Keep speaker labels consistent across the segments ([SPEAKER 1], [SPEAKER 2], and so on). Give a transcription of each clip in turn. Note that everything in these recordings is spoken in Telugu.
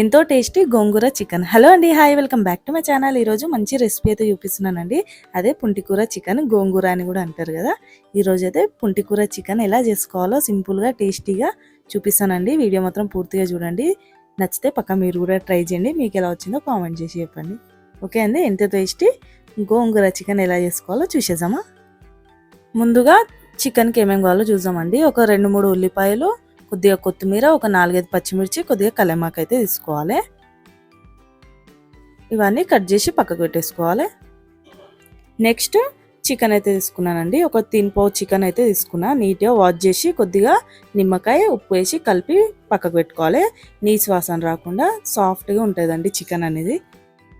[SPEAKER 1] ఎంతో టేస్టీ గోంగూర చికెన్. హలో అండి hi welcome back to my channel. ఈరోజు మంచి రెసిపీ అయితే చూపిస్తున్నానండి. అదే పుంటికూర చికెన్ గోంగూర అని కూడా అంటారు కదా. ఈరోజు అయితే పుంటికూర చికెన్ ఎలా చేసుకోవాలో సింపుల్గా టేస్టీగా చూపిస్తానండి. వీడియో మాత్రం పూర్తిగా చూడండి. నచ్చితే పక్క మీరు కూడా ట్రై చేయండి. మీకు ఎలా వచ్చిందో కామెంట్ చేసి చెప్పండి. ఓకే అండి ఎంత టేస్టీ గోంగూర చికెన్ ఎలా చేసుకోవాలో చూసేద్దామా. ముందుగా చికెన్కి ఏమేమి కావాలో చూద్దామండి. ఒక రెండు మూడు ఉల్లిపాయలు కొద్దిగా కొత్తిమీర ఒక నాలుగైదు పచ్చిమిర్చి కొద్దిగా కలెమాకు అయితే తీసుకోవాలి. ఇవన్నీ కట్ చేసి పక్కకు పెట్టేసుకోవాలి. నెక్స్ట్ చికెన్ అయితే తీసుకున్నానండి. ఒక తిన్ పావు చికెన్ అయితే తీసుకున్నా. నీట్గా వాష్ చేసి కొద్దిగా నిమ్మకాయ ఉప్పు వేసి కలిపి పక్కకు పెట్టుకోవాలి. నీసు వాసన రాకుండా సాఫ్ట్గా ఉంటుందండి చికెన్ అనేది.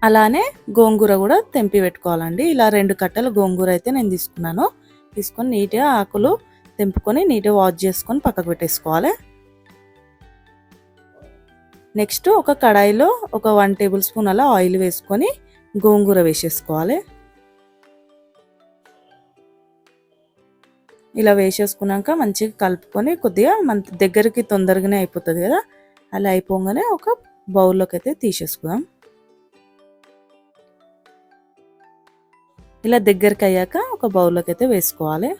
[SPEAKER 1] అలానే గోంగూర కూడా తెంపి పెట్టుకోవాలండి. ఇలా రెండు కట్టలు గోంగూర అయితే నేను తీసుకున్నాను. తీసుకొని నీట్గా ఆకులు తెంపుకొని నీట్గా వాష్ చేసుకొని పక్కకు పెట్టేసుకోవాలి. నెక్స్ట్ ఒక కడాయిలో ఒక వన్ టేబుల్ స్పూన్ అలా ఆయిల్ వేసుకొని గోంగూర వేసేసుకోవాలి. ఇలా వేసేసుకున్నాక మంచిగా కలుపుకొని కొద్దిగా మన దగ్గరికి తొందరగానే అయిపోతుంది కదా అలా అయిపోగానే ఒక బౌల్లోకి అయితే తీసేసుకుందాం. ఇలా దగ్గరికి అయ్యాక ఒక బౌల్లోకి అయితే వేసుకోవాలి.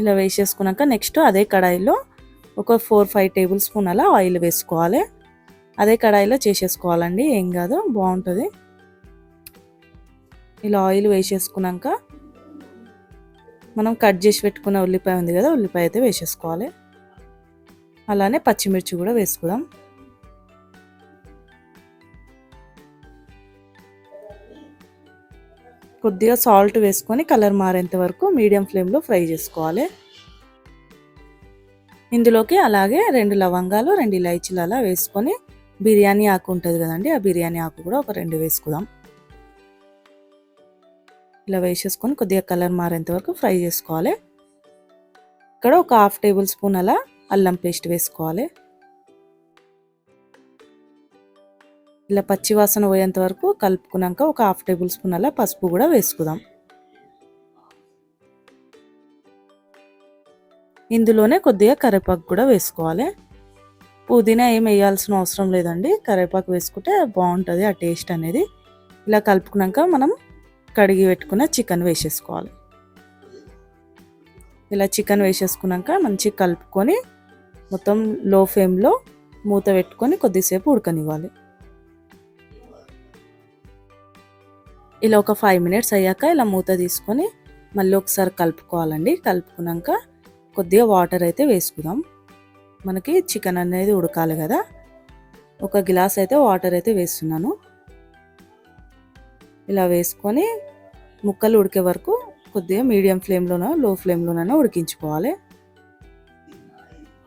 [SPEAKER 1] ఇలా వేసేసుకున్నాక నెక్స్ట్ అదే కడాయిలో ఒక ఫోర్ ఫైవ్ టేబుల్ స్పూన్ అలా ఆయిల్ వేసుకోవాలి. అదే కడాయిలో చేసేసుకోవాలండి. ఏం కాదు బాగుంటుంది. ఇలా ఆయిల్ వేసేసుకున్నాక మనం కట్ చేసి పెట్టుకున్న ఉల్లిపాయ ఉంది కదా ఉల్లిపాయ అయితే వేసేసుకోవాలి. అలానే పచ్చిమిర్చి కూడా వేసుకుందాం. కొద్దిగా సాల్ట్ వేసుకొని కలర్ మారేంత వరకు మీడియం ఫ్లేమ్లో ఫ్రై చేసుకోవాలి. ఇందులోకి అలాగే రెండు లవంగాలు రెండు ఇలాచీలు అలా వేసుకొని బిర్యానీ ఆకు ఉంటుంది కదండి ఆ బిర్యానీ ఆకు కూడా ఒక రెండు వేసుకుందాం. ఇలా వేసేసుకొని కొద్దిగా కలర్ మారేంత వరకు ఫ్రై చేసుకోవాలి. ఇక్కడ ఒక హాఫ్ టేబుల్ స్పూన్ అలా అల్లం పేస్ట్ వేసుకోవాలి. ఇలా పచ్చివాసన పోయేంత వరకు కలుపుకున్నాక ఒక హాఫ్ టేబుల్ స్పూన్ అలా పసుపు కూడా వేసుకుందాం. ఇందులోనే కొద్దిగా కరివేపాకు కూడా వేసుకోవాలి. పుదీనా ఏం వేయాల్సిన అవసరం లేదండి. కరివేపాకు వేసుకుంటే బాగుంటుంది ఆ టేస్ట్ అనేది. ఇలా కలుపుకున్నాక మనం కడిగి పెట్టుకున్న చికెన్ వేసేసుకోవాలి. ఇలా చికెన్ వేసేసుకున్నాక మంచిగా కలుపుకొని మొత్తం లో ఫ్లేమ్లో మూత పెట్టుకొని కొద్దిసేపు ఉడకనివ్వాలి. ఇలా ఒక ఫైవ్ మినిట్స్ అయ్యాక ఇలా మూత తీసుకొని మళ్ళీ ఒకసారి కలుపుకోవాలండి. కలుపుకున్నాక కొద్దిగా వాటర్ అయితే వేసుకుందాం. మనకి చికెన్ అనేది ఉడకాలి కదా. ఒక గ్లాస్ అయితే వాటర్ అయితే వేస్తున్నాను. ఇలా వేసుకొని ముక్కలు ఉడికే వరకు కొద్దిగా మీడియం ఫ్లేమ్లోనో లో ఫ్లేమ్లోనైనా ఉడికించుకోవాలి.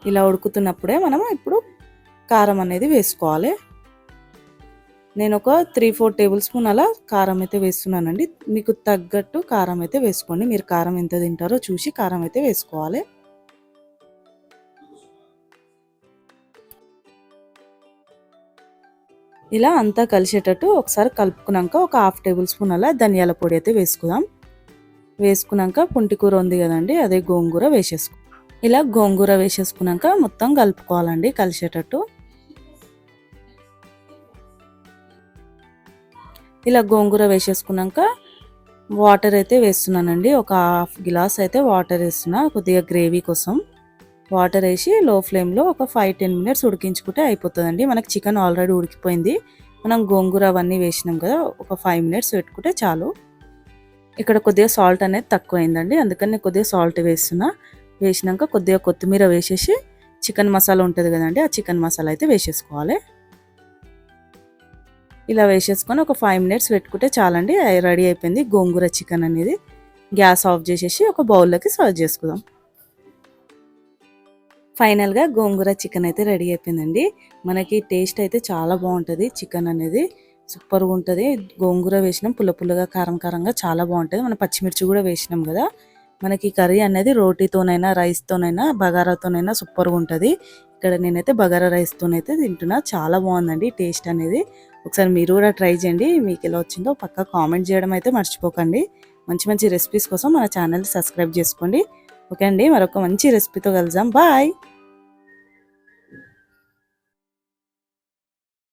[SPEAKER 1] ఇలా ఉడుకుతున్నప్పుడే మనం ఇప్పుడు కారం అనేది వేసుకోవాలి. నేను ఒక త్రీ ఫోర్ టేబుల్ స్పూన్ అలా కారం అయితే వేస్తున్నానండి. మీకు తగ్గట్టు కారం అయితే వేసుకోండి. మీరు కారం ఎంత తింటారో చూసి కారం అయితే వేసుకోవాలి. ఇలా అంతా కలిసేటట్టు ఒకసారి కలుపుకున్నాక ఒక హాఫ్ టేబుల్ స్పూన్ అలా ధనియాల పొడి అయితే వేసుకుందాం. వేసుకున్నాక పుంటికూర ఉంది కదండి అదే గోంగూర వేసేసుకో ఇలా గోంగూర వేసేసుకున్నాక మొత్తం కలుపుకోవాలండి కలిసేటట్టు. ఇలా గోంగూర వేసేసుకున్నాక వాటర్ అయితే వేస్తున్నానండి. ఒక హాఫ్ గ్లాస్ అయితే వాటర్ వేస్తున్నా కొద్దిగా గ్రేవీ కోసం. వాటర్ వేసి లో ఫ్లేమ్లో ఒక ఫైవ్ టెన్ మినిట్స్ ఉడికించుకుంటే అయిపోతుందండి. మనకి చికెన్ ఆల్రెడీ ఉడికిపోయింది. మనం గోంగూర అవన్నీ వేసినాం కదా ఒక ఫైవ్ మినిట్స్ పెట్టుకుంటే చాలు. ఇక్కడ కొద్దిగా సాల్ట్ అనేది తక్కువైందండి. అందుకని నేను కొద్దిగా సాల్ట్ వేస్తున్నా. వేసినాక కొద్దిగా కొత్తిమీర వేసేసి చికెన్ మసాలా ఉంటుంది కదండి ఆ చికెన్ మసాలా అయితే వేసేసుకోవాలి. ఇలా వేసేసుకొని ఒక ఫైవ్ మినిట్స్ పెట్టుకుంటే చాలండి రెడీ అయిపోయింది. గోంగూర చికెన్ అనేది గ్యాస్ ఆఫ్ చేసేసి ఒక బౌల్లోకి సర్వ్ చేసుకుందాం. ఫైనల్గా గోంగూర చికెన్ అయితే రెడీ అయిపోయిందండి. మనకి టేస్ట్ అయితే చాలా బాగుంటుంది. చికెన్ అనేది సూపర్గా ఉంటుంది. గోంగూర వేసినాం పుల్ల పుల్లగా కారం కారంగా చాలా బాగుంటుంది. మనం పచ్చిమిర్చి కూడా వేసినాం కదా. మనకి కర్రీ అనేది రోటీతోనైనా రైస్తోనైనా బగారాతోనైనా సూపర్గా ఉంటుంది. ఇక్కడ నేనైతే బగారా రైస్తోనైతే తింటున్నా. చాలా బాగుందండి టేస్ట్ అనేది. ఒకసారి మీరు కూడా ట్రై చేయండి. మీకు ఎలా వచ్చిందో పక్కా కామెంట్ చేయడం అయితే మర్చిపోకండి. మంచి మంచి రెసిపీస్ కోసం మన ఛానల్ సబ్స్క్రైబ్ చేసుకోండి. ఓకే అండి మరొక మంచి రెసిపీతో కలుద్దాం. బాయ్!